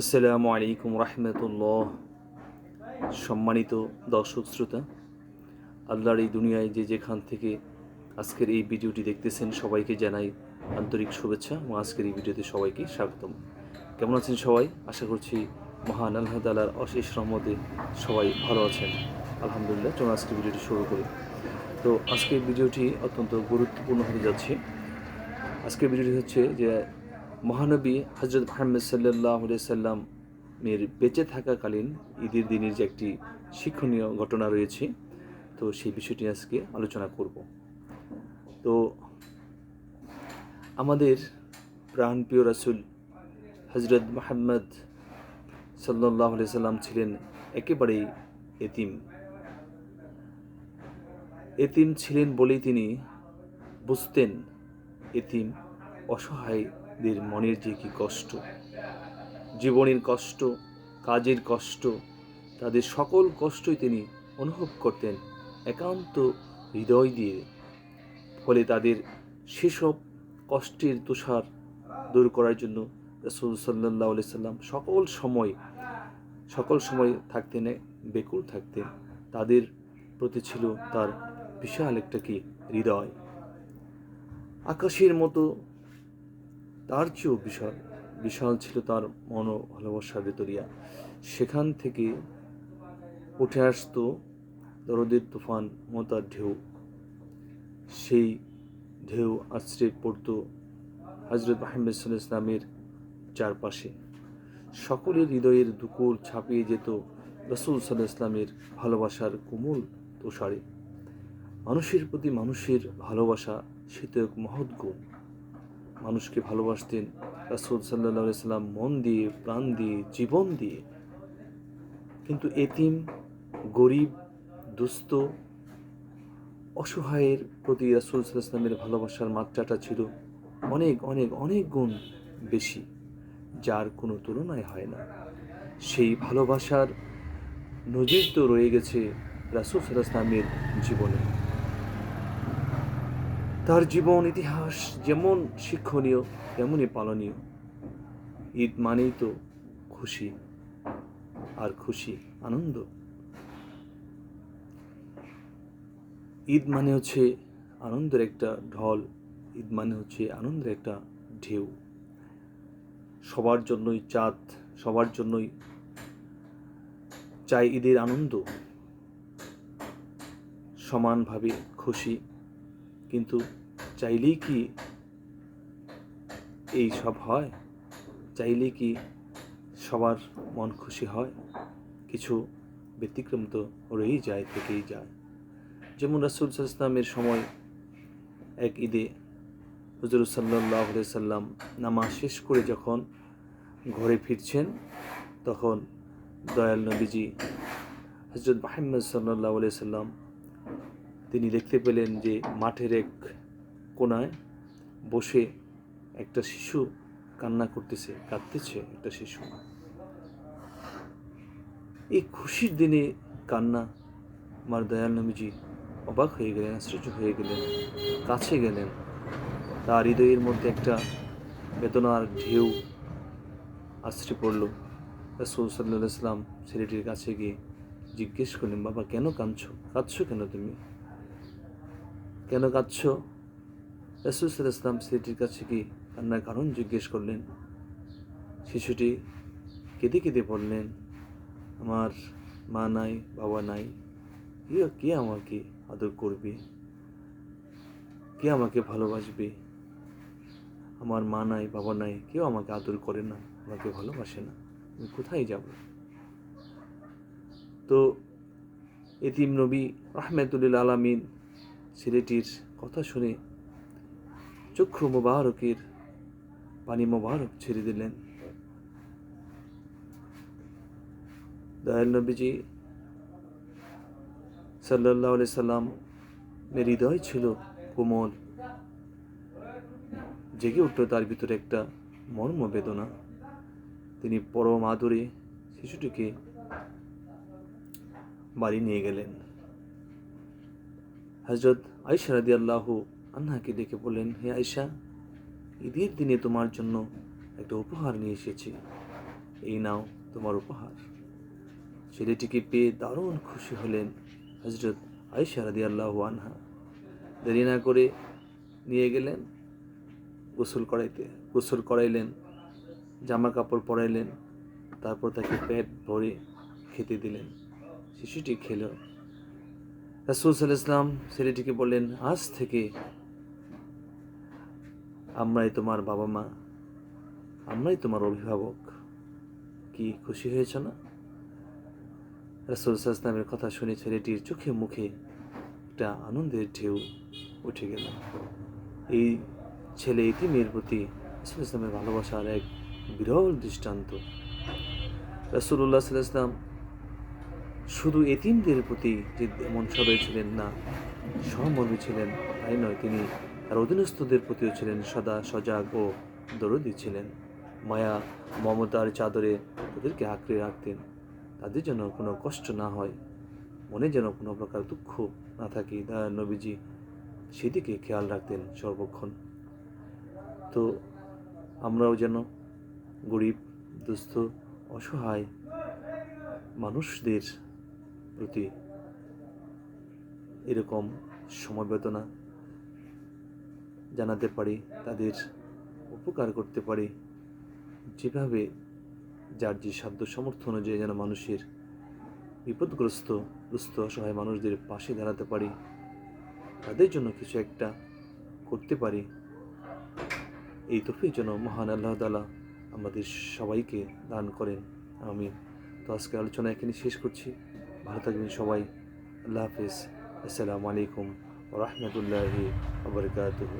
আসসালামু আলাইকুম রহমতুল্লাহ। সম্মানিত দর্শক শ্রোতা, আল্লাহর এই দুনিয়ায় যে যেখান থেকে আজকের এই ভিডিওটি দেখতেছেন সবাইকে জানাই আন্তরিক শুভেচ্ছা এবং আজকের এই ভিডিওতে সবাইকে স্বাগতম। কেমন আছেন সবাই? আশা করছি মহান আল্লাহ তালার অশেষ রহমতে সবাই ভালো আছেন। আলহামদুলিল্লাহ, চলুন আজকের ভিডিওটি শুরু করি। তো আজকের ভিডিওটি অত্যন্ত গুরুত্বপূর্ণ হতে যাচ্ছে। আজকের ভিডিওটি হচ্ছে যে মহানবী হজরত মোহাম্মদ সাল্লাহ সাল্লাম এর বেঁচে থাকাকালীন ঈদের দিনের যে একটি শিক্ষণীয় ঘটনা রয়েছে, তো সেই বিষয়টি আজকে আলোচনা করব। তো আমাদের প্রাণপ্রিয় রাসুল হজরত মোহাম্মদ সাল্লাহ সাল্লাম ছিলেন একেবারেই এতিম। এতিম ছিলেন বলেই তিনি বুঝতেন এতিম অসহায়দের মনের যে কি কষ্ট, জীবনের কষ্ট, কাজের কষ্ট, তাদের সকল কষ্টই তিনি অনুভব করতেন একান্ত হৃদয় দিয়ে। ফলে তাদের সেসব কষ্টের তুষার দূর করার জন্য রসুল সাল্লাহ আলি সাল্লাম সকল সময় সকল সময় থাকতেন, বেকুল থাকতেন। তাদের প্রতি ছিল তার বিশাল একটা কি হৃদয়। আকাশের মতো তার চেয়েও বিশাল বিশাল ছিল তার মন ভালোবাসার ভেতরিয়া। সেখান থেকে উঠে আসতো দরদের তুফান, মতার ঢেউ। সেই ঢেউ আশ্রে পড়তো হজরত মাহমদ ইসলামের চারপাশে। সকলের হৃদয়ের দুকুল ছাপিয়ে যেত রসুল সাল্লাহ ইসলামের ভালোবাসার কোমল তুষারে। মানুষের প্রতি মানুষের ভালোবাসা, সে তো এক মহৎ গুণ। মানুষকে ভালোবাসতেন। রাসুল সাল্লাহ সাল্লাম মন দিয়ে, প্রাণ দিয়ে, জীবন দিয়ে। কিন্তু এতিম, গরিব, দুস্থ, অসহায়ের প্রতি রাসুল সাল্লামের ভালোবাসার মাত্রাটা ছিল অনেক অনেক অনেক গুণ বেশি, যার কোনো তুলনায় হয় না। সেই ভালোবাসার নজির তো রয়ে গেছে রাসুল সাল্লামের জীবনে। তার জীবন ইতিহাস যেমন শিক্ষণীয়, তেমনই পালনীয়। ঈদ মানেই তো খুশি আর খুশি আনন্দ। ঈদ মানে হচ্ছে আনন্দের একটা ঢল, ঈদ মানে হচ্ছে আনন্দের একটা ঢেউ। সবার জন্যই চাঁদ, সবার জন্যই চাই ঈদের আনন্দ। সমানভাবে খুশি কিন্তু চাইলেই কি এই সব হয়? চাইলেই কি সবার মন খুশি হয়? কিছু ব্যতিক্রম তো রয়েই যায়, থেকেই যায়। যেমন রাসুল ইসলামের সময় এক ঈদে হজর সাল্লাহ সাল্লাম নামাজ শেষ করে যখন ঘরে ফিরছেন, তখন দয়াল নবীজি হজরত মাহমদ সাল্লাহ সাল্লাম তিনি দেখতে পেলেন যে মাঠের এক কোনায় বসে একটা শিশু কান্না করতেছে, কাঁদতেছে একটা শিশু। এই খুশির দিনে কান্না আমার দয়াল নবীজি অবাক হয়ে গেলেন, আশ্চর্য হয়ে গেলেন, কাছে গেলেন। তার হৃদয়ের মধ্যে একটা বেদনার ঢেউ আশ্রে পড়ল। রসুল সাল্লাহ ইসলাম ছেলেটির কাছে গিয়ে জিজ্ঞেস করলেন, বাবা, কেন কাঁদছো? কাঁদছো কেন তুমি? কেন কাঁদছ? রসুল ইসলাম ছেলেটির কাছে কি কান্নার কারণ জিজ্ঞেস করলেন? শিশুটি কেঁদে কেঁদে বললেন, আমার মা নাই, বাবা নাই, কে আমাকে আদর করবে? কে আমাকে ভালোবাসবে? আমার মা নাই, বাবা নাই, কেউ আমাকে আদর করে না, আমাকে ভালোবাসে না, আমি কোথায় যাব? তো এতিম নবী আহমেদুল্লিল আলমিন ছেলেটির কথা শুনে চক্ষু মোবারকের পানি মোবারক ছেড়ে দিলেন। দয়াল নবীজি সাল্লাহ মের হৃদয় ছিল কোমল, জেগে উঠল তার ভিতরে একটা মর্ম বেদনা। তিনি পরম আদরে শিশুটিকে বাড়ি নিয়ে গেলেন। হজরত আয়সা রাদি আল্লাহ আন্নাকে ডেকে বললেন, হে আয়সা ঈদের দিনে তোমার জন্য একটা উপহার নিয়ে এসেছি। এই নাও তোমার উপহার। ছেলেটিকে পেয়ে দারুণ খুশি হলেন হজরত আয়সা রাদি আল্লাহ আনহা। দেরি না করে নিয়ে গেলেন, গোসল করাইতে, গোসল করাইলেন জামা কাপড় পরাইলেন, তারপর তাকে পেট ভরে খেতে দিলেন। শিশুটি খেল। রাসুল সাল্লাহ ইসলাম ছেলেটিকে বললেন, আজ থেকে আমরাই তোমার বাবা মা, আমরাই তোমার অভিভাবক। কি খুশি হয়েছ না? রাসুল ইসলামের কথা শুনে ছেলেটির চোখে মুখে একটা আনন্দের ঢেউ উঠে গেল। এই ছেলে ইতিমের প্রতি রাসুল ইসলামের ভালোবাসার এক বিরল দৃষ্টান্ত। রাসুল্লাহ সাল্লাম শুধু এতিমদের প্রতি যে এমন সদয় ছিলেন না, সহমর্মী ছিলেন, তাই নয়, তিনি তার অধীনস্থদের প্রতিও ছিলেন, সদা সজাগ ও দরদি ছিলেন। মায়া মমতার চাদরে তাদেরকে আঁকড়ে রাখতেন। তাদের যেন কোনো কষ্ট না হয়, মনে যেন কোনো প্রকার দুঃখ না থাকে নবীজি সেদিকে খেয়াল রাখতেন সর্বক্ষণ। তো আমরাও যেন গরিব, দুস্থ, অসহায় মানুষদের প্রতি এরকম সমবেদনা জানাতে পারি, তাদের উপকার করতে পারি। যেভাবে যার যে সাধ্য সামর্থ্য অনুযায়ী যেন মানুষের বিপদগ্রস্ত, দুস্থ, অসহায় মানুষদের পাশে দাঁড়াতে পারি, তাদের জন্য কিছু একটা করতে পারি। এই তফিক যেন মহান আল্লাহ তালা আমাদের সবাইকে দান করেন। আমি তো আজকে আলোচনা এখানে শেষ করছি। ভালো থাকবেন সবাই। আল্লাহ হাফিজ। আসসালামু আলাইকুম রহমতুল্লাহি আবরকাতুহ